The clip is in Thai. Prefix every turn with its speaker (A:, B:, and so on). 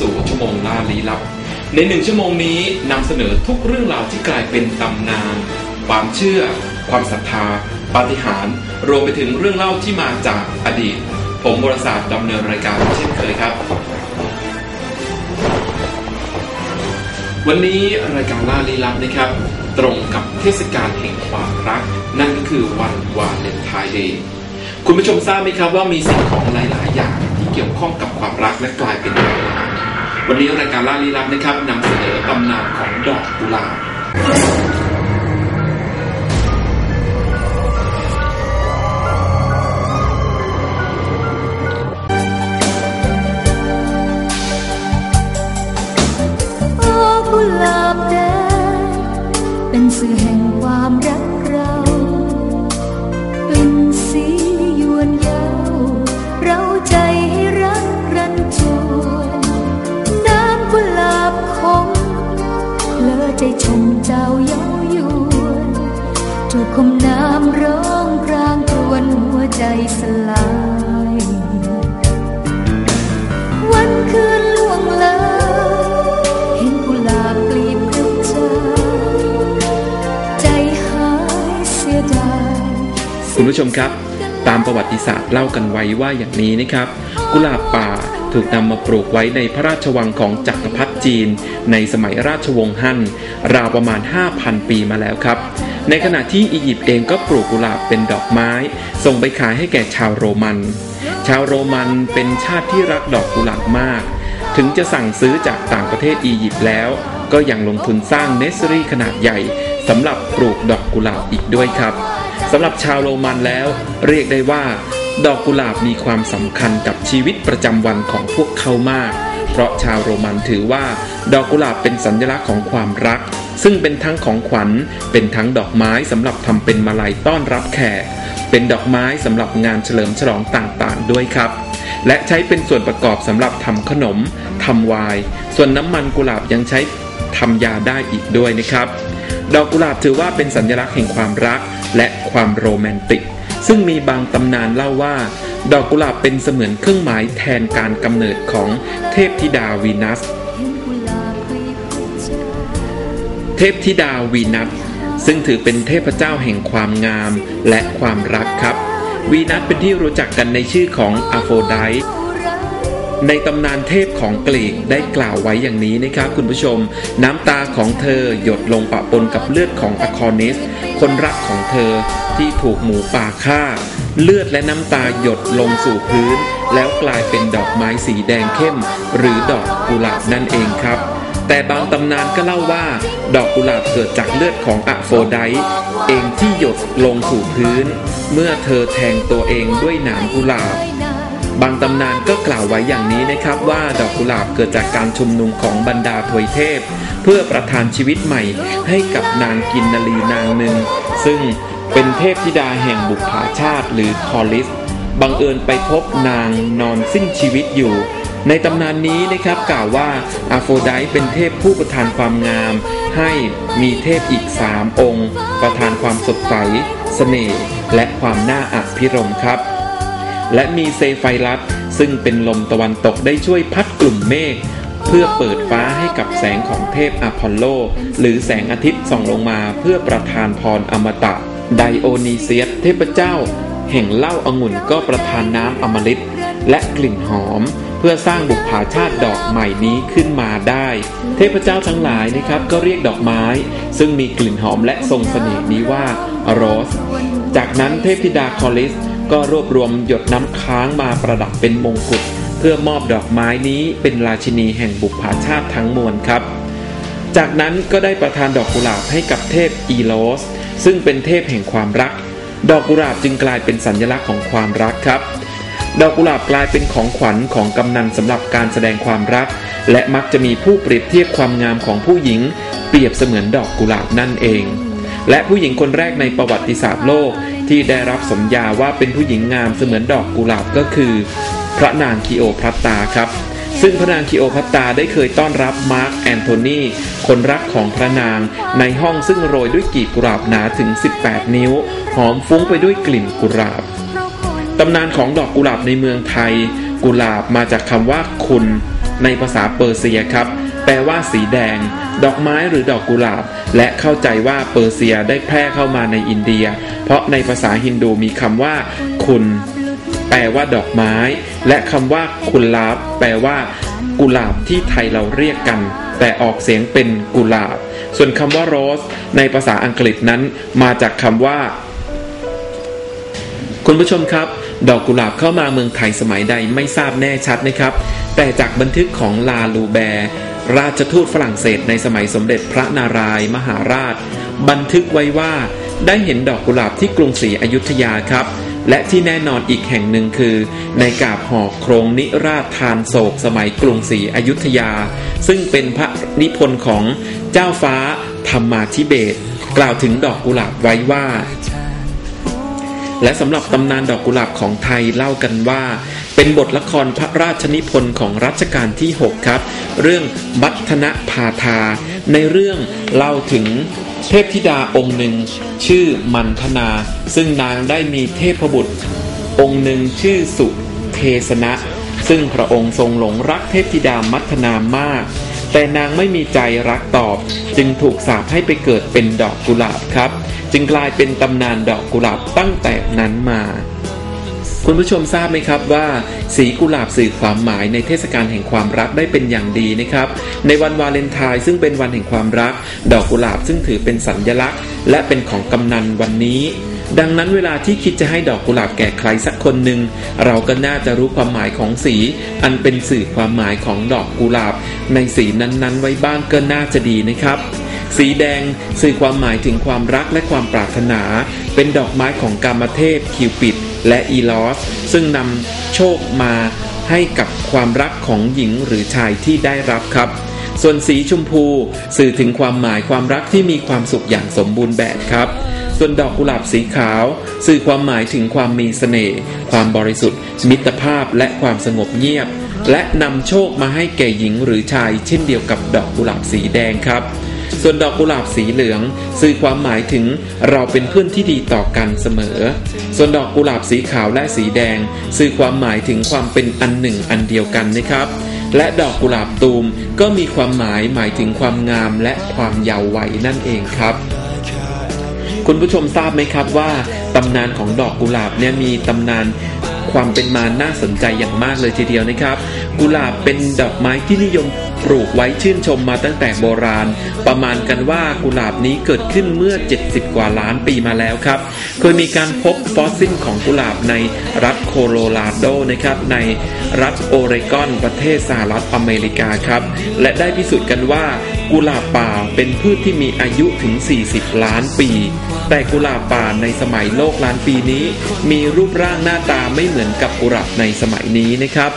A: สู่ชั่วโมงล่าลี้ลับ ในหนึ่งชั่วโมงนี้นำเสนอทุกเรื่องราวที่กลายเป็นตำนาน ความเชื่อ ความศรัทธา ปาฏิหาริย์รวมไปถึงเรื่องเล่าที่มาจากอดีต ผมบรศาสตร์ดำเนินรายการเช่นเคยครับ วันนี้รายการล่าลี้ลับนะครับ ตรงกับเทศกาลแห่งความรัก นั่นก็คือวันวาเลนไทน์เดย์คุณผู้ชมทราบไหมครับว่ามีสิ่งของหลาย ๆ อย่าง เกี่ยวข้องกับความรักและกลายเป็นดอกไม้วันนี้รายการล่าลี้ลับนะครับนำเสนอตำนานของดอกกุหลาบ
B: กุหลาบ ใจชมเจ้าเย้ายวนถูกคมน้ำร้องพรางครวญหัวใจสลาย วันคืนล่วงเลยเห็นกุหลาบกลีบกระจายใจหายเสียดาย
A: คุณผู้ชมครับ ตามประวัติศาสตร์เล่ากันไว้ว่าอย่างนี้นะครับ กุหลาบป่าถูกนำมาปลูกไว้ในพระราชวังของจักรพรรดิ จีน ในสมัยราชวงศ์ฮั่นราวประมาณ 5,000 ปีมาแล้วครับ ในขณะที่อียิปต์เองก็ปลูกกุหลาบเป็นดอกไม้ ส่งไปขายให้แก่ชาวโรมัน ชาวโรมันเป็นชาติที่รักดอกกุหลาบมาก ถึงจะสั่งซื้อจากต่างประเทศอียิปต์แล้ว ก็ยังลงทุนสร้างเนสซอรี่ขนาดใหญ่สำหรับปลูกดอกกุหลาบอีกด้วยครับสำหรับชาวโรมันแล้ว เรียกได้ว่า ดอกกุหลาบมีความสำคัญกับชีวิตประจำวันของพวกเขามาก เพราะชาวโรมันถือว่าดอกกุหลาบเป็นสัญลักษณ์ของความรัก ซึ่งเป็นทั้งของขวัญ เป็นทั้งดอกไม้สำหรับทำเป็นมาลัยต้อนรับแขก เป็นดอกไม้สำหรับงานเฉลิมฉลองต่างๆ ด้วยครับ และใช้เป็นส่วนประกอบสำหรับทำขนมทำไวน์ส่วนน้ำมันกุหลาบยังใช้ทำยาได้อีกด้วยนะครับ ดอกกุหลาบถือว่าเป็นสัญลักษณ์แห่งความรักและความโรแมนติก ซึ่งมีบางตำนานเล่าว่า ดอกกุหลาบเป็นเสมือนเครื่องหมายแทนการกำเนิดของเทพธิดาวีนัส
B: เท
A: พธิดาวีนัส ซึ่งถือเป็นเทพเจ้าแห่งความงามและความรักครับ วีนัสเป็นที่รู้จักกันในชื่อของอโฟไดต์ ในตำนานเทพของกรีกได้กล่าวไว้อย่างนี้นะครับคุณผู้ชม น้ำตาของเธอหยดลงปะปนกับเลือดของอคอนิส คนรักของเธอที่ถูกหมูป่าฆ่า เลือดและน้ำตาหยดลงสู่พื้น แล้วกลายเป็นดอกไม้สีแดงเข้ม หรือดอกกุหลาบนั่นเองครับแต่บางตำนานก็เล่าว่า ดอกกุหลาบเกิดจากเลือดของอะโฟไดเองที่หยดลงสู่พื้น เมื่อเธอแทงตัวเองด้วยหนามกุหลาบ บางตำนานก็กล่าวไว้อย่างนี้นะครับว่าดอกกุหลาบเกิดจากการชุมนุมของบรรดาทวยเทพ เพื่อประทานชีวิตใหม่ให้กับนางกินนลีนางหนึ่ง ซึ่งเป็นเทพธิดาแห่งบุปผาชาติหรือคอลิส บังเอิญไปพบนางนอนสิ้นชีวิตอยู่ ในตำนานนี้นะครับกล่าวว่าอาโฟไดเป็นเทพผู้ประทานความงาม ให้มีเทพอีกสามองค์ ประทานความสดใสเสน่ห์และความน่าอภิรมครับ และมีเซไฟรัสซึ่งเป็นลมตะวันตกได้ช่วยพัดกลุ่มเมฆเพื่อเปิดฟ้าให้กับแสงของเทพอพอลโล หรือแสงอาทิตย์ส่องลงมาเพื่อประทานพรอมตะ ไดโอนีเซียสเทพเจ้า แห่งเหล้าองุ่นก็ประทานน้ำอมฤตและกลิ่นหอม เพื่อสร้างบุพาชาติดอกใหม่นี้ขึ้นมาได้ เทพเจ้าทั้งหลายนะครับก็เรียกดอกไม้ ซึ่งมีกลิ่นหอมและทรงเสน่ห์นี้ว่าโรส จากนั้นเทพธิดาคอลิส ก็รวบรวมหยดน้ำค้างมาประดับเป็นมงกุฎเพื่อมอบดอกไม้นี้เป็นราชินีแห่งบุพาชาติทั้งมวลครับ จากนั้นก็ได้ประทานดอกกุหลาบให้กับเทพอีโลส ซึ่งเป็นเทพแห่งความรัก ดอกกุหลาบจึงกลายเป็นสัญลักษณ์ของความรักครับ ดอกกุหลาบกลายเป็นของขวัญของกำนันสำหรับการแสดงความรัก และมักจะมีผู้เปรียบเทียบความงามของผู้หญิง เปรียบเสมือนดอกกุหลาบนั่นเองและผู้หญิงคนแรกในประวัติศาสตร์โลก ที่ได้รับสมญาว่าเป็นผู้หญิงงามเสมือนดอกกุหลาบก็คือ พระนางคีโอพัตตาครับ ซึ่งพระนางคีโอพัตตาได้เคยต้อนรับมาร์กแอนโทนีคนรักของพระนางในห้องซึ่งโรยด้วยกีบกุหลาบหนาถึง 18 นิ้ว หอมฟุ้งไปด้วยกลิ่นกุหลาบตำนานของดอกกุหลาบในเมืองไทย กุหลาบมาจากคำว่าคุณในภาษาเปอร์เซียครับ แปลว่าสีแดง ดอกไม้หรือดอกกุหลาบ และเข้าใจว่าเปอร์เซียได้แพร่เข้ามาในอินเดีย เพราะในภาษาฮินดูมีคำว่า คุณ แปลว่าดอกไม้ และคำว่ากุลาบ แปลว่า กุหลาบที่ไทยเราเรียกกัน แต่ออกเสียงเป็นกุหลาบ ส่วนคำว่าโรส ในภาษาอังกฤษนั้น มาจากคำว่า คุณผู้ชมครับดอกกุหลาบเข้ามาเมืองไทยสมัยใดไม่ทราบแน่ชัดนะครับ แต่จากบันทึกของลาลูแบร์ ราชทูตฝรั่งเศสในสมัยสมเด็จพระนารายณ์มหาราช บันทึกไว้ว่าได้เห็นดอกกุหลาบที่กรุงศรีอยุธยาครับ และที่แน่นอนอีกแห่งหนึ่งคือ ในกาบห่อโครงนิราชทานโศกสมัยกรุงศรีอยุธยา ซึ่งเป็นพระนิพนธ์ของเจ้าฟ้าธรรมาธิเบศกล่าวถึงดอกกุหลาบไว้ว่าและสำหรับตำนานดอกกุหลาบของไทยเล่ากันว่า เป็นบทละครพระราชนิพนธ์ของรัชกาลที่ 6 ครับ เรื่องบัตนพาทา ในเรื่องเล่าถึงเทพธิดาองค์หนึ่ง ชื่อมันธนา ซึ่งนางได้มีเทพบุตร องค์หนึ่งชื่อสุเทสนะ ซึ่งพระองค์ทรงหลงรักเทพธิดามัทนามาก แต่นางไม่มีใจรักตอบ จึงถูกสาปให้ไปเกิดเป็นดอกกุหลาบครับ จึงกลายเป็นตำนานดอกกุหลาบตั้งแต่นั้นมา คุณผู้ชมทราบไหมครับว่า สีกุหลาบสื่อความหมายในเทศกาลแห่งความรักได้เป็นอย่างดีนะครับ ในวันวาเลนไทน์ซึ่งเป็นวันแห่งความรัก ดอกกุหลาบซึ่งถือเป็นสัญลักษณ์ และเป็นของกำนันวันนี้ ดังนั้นเวลาที่คิดจะให้ดอกกุหลาบแก่ใครสักคนหนึ่งเราก็น่าจะรู้ความหมายของสี อันเป็นสื่อความหมายของดอกกุหลาบ ในสีนั้นๆ ไว้บ้างก็น่าจะดีนะครับสีแดงสื่อความหมายถึงความรักและความปรารถนา เป็นดอกไม้ของกามเทพคิวปิด และอีลอส ซึ่งนำโชคมาให้กับความรักของหญิงหรือชายที่ได้รับครับ ส่วนสีชมพูสื่อถึงความหมายความรักที่มีความสุขอย่างสมบูรณ์แบบครับ ส่วนดอกกุหลาบสีขาว สื่อความหมายถึงความมีเสน่ห์ความบริสุทธิ์ มิตรภาพและความสงบเงียบ และนำโชคมาให้แก่หญิงหรือชาย เช่นเดียวกับดอกกุหลาบสีแดงครับ ส่วนดอกกุหลาบสีเหลือง สื่อความหมายถึงเราเป็นเพื่อนที่ดีต่อกันเสมอ ส่วนดอกกุหลาบสีขาวและสีแดง สื่อความหมายถึงความเป็นอันหนึ่งอันเดียวกันนะครับ และดอกกุหลาบตูมก็มีความหมายหมายถึงความงามและความเยาว์วัยนั่นเองครับคุณผู้ชมทราบไหมครับว่าตำนานของดอกกุหลาบเนี่ยมีตำนานความเป็นมาน่าสนใจอย่างมากเลยทีเดียวนะครับ กุหลาบเป็นดอกไม้ที่นิยม ปลูกไว้ชื่นชมมาตั้งแต่โบราณ ประมาณกันว่ากุหลาบนี้เกิดขึ้นเมื่อ 70 กว่าล้านปีมาแล้วครับ เคยมีการพบฟอสซิลของกุหลาบในรัฐโคโลราโดนะครับในรัฐโอเรกอนประเทศสหรัฐอเมริกาครับ และได้พิสูจน์กันว่ากุหลาบป่าเป็นพืชที่มีอายุถึง 40 ล้านปี แต่กุหลาบป่าในสมัยโลกล้านปีนี้ มีรูปร่างหน้าตาไม่เหมือนกับกุหลาบในสมัยนี้นะครับ